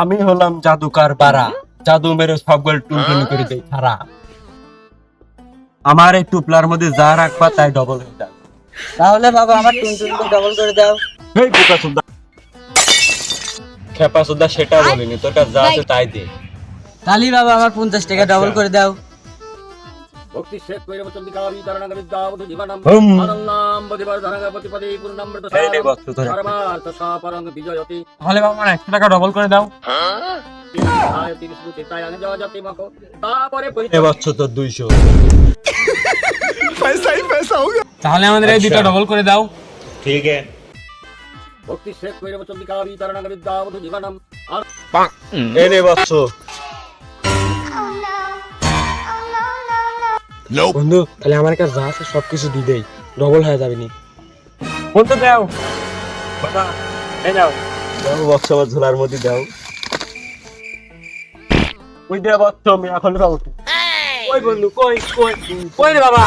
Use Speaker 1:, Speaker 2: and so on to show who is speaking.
Speaker 1: আমি হলাম জাদুকার বারা। জাদু মেরে সবগুলো টুনটুনি করে দেই সারা আমার এই টুপলার মধ্যে যা রাখবা তাই ডবল হয়ে যাবে।
Speaker 2: তাহলে বাবা আমার টুনটুনিকে ডবল করে দাও।
Speaker 1: এই বোকা সুদ্ধা খেপা সুদ্ধা সেটা বলিনি তোর কাছে যা আছে তাই দে।
Speaker 2: তালি বাবা আমার পঞ্চাশ টাকা ডবল করে দাও।
Speaker 1: তাহলে বাবা আমার একশো টাকা ডবল করে দাও। তাহলে আমাদের এই দুটো ডবল করে দাও। ঠিক আছে।
Speaker 3: ভক্তি শেখ কৈরব চন্দিকাবি তারণাঙ্গ বিদ্যাবধু জীবনম।
Speaker 1: এই নে বন্ধু তাহলে আমার কাছে যা আছে সবকিছু দিয়ে দেই। ডবল হয়ে যাবে নি। বন্ধু দাও। দাও বক্স আমার ঝোলার মধ্যে দাও। ওই দে বক্স আমি এখন পাবো। ওই বন্ধু কই কই কই রে বাবা?